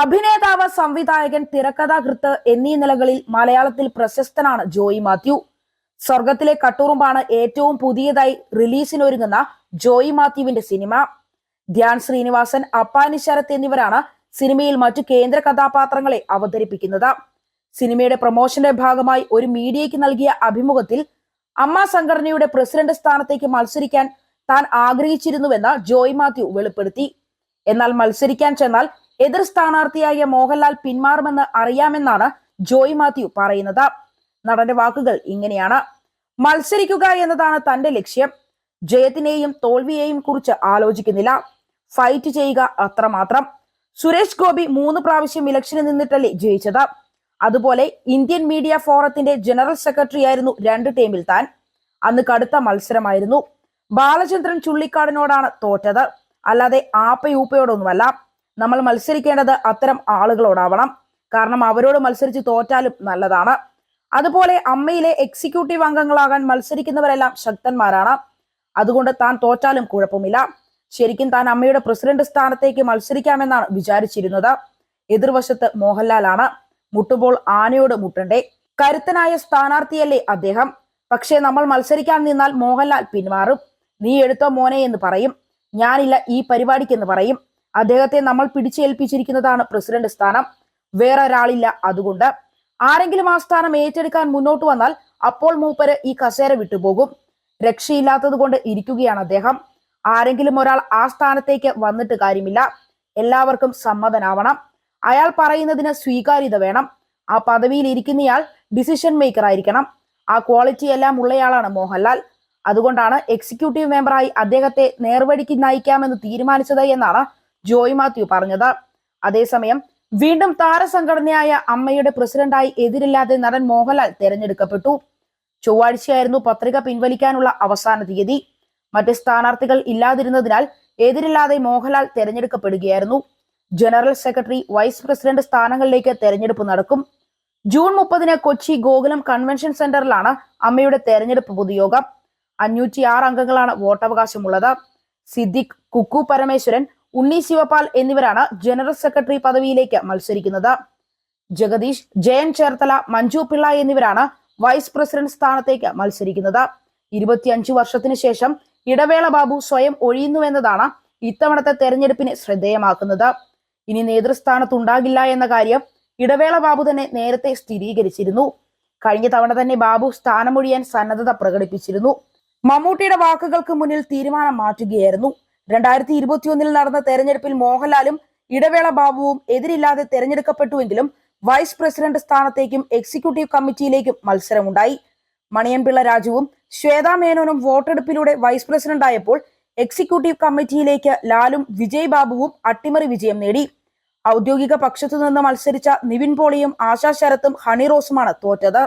അഭിനേതാവ് സംവിധായകൻ തിരക്കഥാകൃത്ത് എന്നീ നിലകളിൽ മലയാളത്തിൽ പ്രശസ്തനാണ് ജോയി മാത്യു. സ്വർഗത്തിലെ കട്ടുറുമ്പാണ് ഏറ്റവും പുതിയതായി റിലീസിനൊരുങ്ങുന്ന ജോയി മാത്യുവിന്റെ സിനിമ. ധ്യാൻ ശ്രീനിവാസൻ അപ്പാനി ശരത് എന്നിവരാണ് സിനിമയിൽ മറ്റു കേന്ദ്ര കഥാപാത്രങ്ങളെ അവതരിപ്പിക്കുന്നത്. സിനിമയുടെ പ്രൊമോഷന്റെ ഭാഗമായി ഒരു മീഡിയയ്ക്ക് നൽകിയ അഭിമുഖത്തിൽ അമ്മ സംഘടനയുടെ പ്രസിഡന്റ് സ്ഥാനത്തേക്ക് മത്സരിക്കാൻ താൻ ആഗ്രഹിച്ചിരുന്നുവെന്ന് ജോയി മാത്യു വെളിപ്പെടുത്തി. എന്നാൽ മത്സരിക്കാൻ ചെന്നാൽ എതിർ സ്ഥാനാർത്ഥിയായ മോഹൻലാൽ പിന്മാറുമെന്ന് അറിയാമെന്നാണ് ജോയ് മാത്യു പറയുന്നത്. നടന്റെ വാക്കുകൾ ഇങ്ങനെയാണ്. മത്സരിക്കുക എന്നതാണ് തന്റെ ലക്ഷ്യം. ജയത്തിനെയും തോൽവിയെയും കുറിച്ച് ആലോചിക്കുന്നില്ല. ഫൈറ്റ് ചെയ്യുക അത്രമാത്രം. സുരേഷ് ഗോപി മൂന്ന് പ്രാവശ്യം ഇലക്ഷനിൽ നിന്നിട്ടല്ലേ ജയിച്ചത്. അതുപോലെ ഇന്ത്യൻ മീഡിയ ഫോറത്തിന്റെ ജനറൽ സെക്രട്ടറി ആയിരുന്നു രണ്ട് ടീമിൽ താൻ. അന്ന് കടുത്ത മത്സരമായിരുന്നു. ബാലചന്ദ്രൻ ചുള്ളിക്കാടിനോടാണ് തോറ്റത്. അല്ലാതെ ആപ്പയൂപ്പയോടൊന്നുമല്ല നമ്മൾ മത്സരിക്കേണ്ടത് അത്തരം ആളുകളോടാവണം. കാരണം അവരോട് മത്സരിച്ച് തോറ്റാലും നല്ലതാണ്. അതുപോലെ അമ്മയിലെ എക്സിക്യൂട്ടീവ് അംഗങ്ങളാകാൻ മത്സരിക്കുന്നവരെല്ലാം ശക്തന്മാരാണ്. അതുകൊണ്ട് താൻ തോറ്റാലും കുഴപ്പമില്ല. ശരിക്കും താൻ അമ്മയുടെ പ്രസിഡന്റ് സ്ഥാനത്തേക്ക് മത്സരിക്കാമെന്നാണ് വിചാരിച്ചിരുന്നത്. എതിർവശത്ത് മോഹൻലാലാണ്. മുട്ടുമ്പോൾ ആനയോട് മുട്ടണ്ടേ. കരുത്തനായ സ്ഥാനാർത്ഥിയല്ലേ അദ്ദേഹം. പക്ഷേ നമ്മൾ മത്സരിക്കാൻ നിന്നാൽ മോഹൻലാൽ പിന്മാറും നീ എടുത്തോ മോനെ എന്ന് പറയും. ഞാനില്ല ഈ പരിപാടിക്കെന്ന് പറയും. അദ്ദേഹത്തെ നമ്മൾ പിടിച്ചേൽപ്പിച്ചിരിക്കുന്നതാണ് പ്രസിഡന്റ് സ്ഥാനം. വേറെ ഒരാളില്ല അതുകൊണ്ട്. ആരെങ്കിലും ആ സ്ഥാനം ഏറ്റെടുക്കാൻ മുന്നോട്ട് വന്നാൽ അപ്പോൾ മൂപ്പര് ഈ കസേര വിട്ടുപോകും രക്ഷയില്ലാത്തത് കൊണ്ട് ഇരിക്കുകയാണ് അദ്ദേഹം. ആരെങ്കിലും ഒരാൾ ആ സ്ഥാനത്തേക്ക് വന്നിട്ട് കാര്യമില്ല. എല്ലാവർക്കും സമ്മതനാവണം. അയാൾ പറയുന്നതിന് സ്വീകാര്യത വേണം. ആ പദവിയിൽ ഇരിക്കുന്നയാൾ ഡിസിഷൻ മേക്കർ ആയിരിക്കണം. ആ ക്വാളിറ്റി എല്ലാം ഉള്ളയാളാണ് മോഹൻലാൽ. അതുകൊണ്ടാണ് എക്സിക്യൂട്ടീവ് മെമ്പറായി അദ്ദേഹത്തെ നേർവഴിക്ക് നയിക്കാമെന്ന് തീരുമാനിച്ചത് എന്നാണ് ജോയ് മാത്യു പറഞ്ഞത്. അതേസമയം വീണ്ടും താരസംഘടനയായ അമ്മയുടെ പ്രസിഡന്റായി എതിരില്ലാതെ നടൻ മോഹൻലാൽ തെരഞ്ഞെടുക്കപ്പെട്ടു. ചൊവ്വാഴ്ചയായിരുന്നു പത്രിക പിൻവലിക്കാനുള്ള അവസാന തീയതി. മറ്റ് സ്ഥാനാർത്ഥികൾ ഇല്ലാതിരുന്നതിനാൽ എതിരില്ലാതെ മോഹൻലാൽ തെരഞ്ഞെടുക്കപ്പെടുകയായിരുന്നു. ജനറൽ സെക്രട്ടറി വൈസ് പ്രസിഡന്റ് സ്ഥാനങ്ങളിലേക്ക് തെരഞ്ഞെടുപ്പ് നടക്കും. ജൂൺ മുപ്പതിന് കൊച്ചി ഗോകുലം കൺവെൻഷൻ സെന്ററിലാണ് അമ്മയുടെ തെരഞ്ഞെടുപ്പ് പൊതുയോഗം. അഞ്ഞൂറ്റി ആറ് അംഗങ്ങളാണ് വോട്ടവകാശമുള്ളത്. സിദ്ദിഖ് കുക്കു പരമേശ്വരൻ ഉണ്ണി ശിവപാൽ എന്നിവരാണ് ജനറൽ സെക്രട്ടറി പദവിയിലേക്ക് മത്സരിക്കുന്നത്. ജഗദീഷ് ജയൻ ചേർത്തല മഞ്ജു പിള്ള എന്നിവരാണ് വൈസ് പ്രസിഡന്റ് സ്ഥാനത്തേക്ക് മത്സരിക്കുന്നത്. ഇരുപത്തിയഞ്ചു വർഷത്തിനു ശേഷം ഇടവേള ബാബു സ്വയം ഒഴിയുന്നുവെന്നതാണ് ഇത്തവണത്തെ തെരഞ്ഞെടുപ്പിനെ ശ്രദ്ധേയമാക്കുന്നത്. ഇനി നേതൃസ്ഥാനത്തുണ്ടാകില്ല എന്ന കാര്യം ഇടവേള ബാബു തന്നെ നേരത്തെ സ്ഥിരീകരിച്ചിരുന്നു. കഴിഞ്ഞ തവണ തന്നെ ബാബു സ്ഥാനമൊഴിയാൻ സന്നദ്ധത പ്രകടിപ്പിച്ചിരുന്നു. മമ്മൂട്ടിയുടെ വാക്കുകൾക്ക് മുന്നിൽ തീരുമാനം മാറ്റുകയായിരുന്നു. രണ്ടായിരത്തി ഇരുപത്തിയൊന്നിൽ നടന്ന തെരഞ്ഞെടുപ്പിൽ മോഹൻലാലും ഇടവേള ബാബുവും എതിരില്ലാതെ തെരഞ്ഞെടുക്കപ്പെട്ടുവെങ്കിലും വൈസ് പ്രസിഡന്റ് സ്ഥാനത്തേക്കും എക്സിക്യൂട്ടീവ് കമ്മിറ്റിയിലേക്കും മത്സരമുണ്ടായി. മണിയൻപിള്ള രാജുവും ശ്വേതാ മേനോനും വോട്ടെടുപ്പിലൂടെ വൈസ് പ്രസിഡന്റ് ആയപ്പോൾ എക്സിക്യൂട്ടീവ് കമ്മിറ്റിയിലേക്ക് ലാലും വിജയ് ബാബുവും അട്ടിമറി വിജയം നേടി. ഔദ്യോഗിക പക്ഷത്തു നിന്ന് മത്സരിച്ച നിവിൻ പോളിയും ആശാ ശരത്തും ഹണി റോസുമാണ് തോറ്റത്.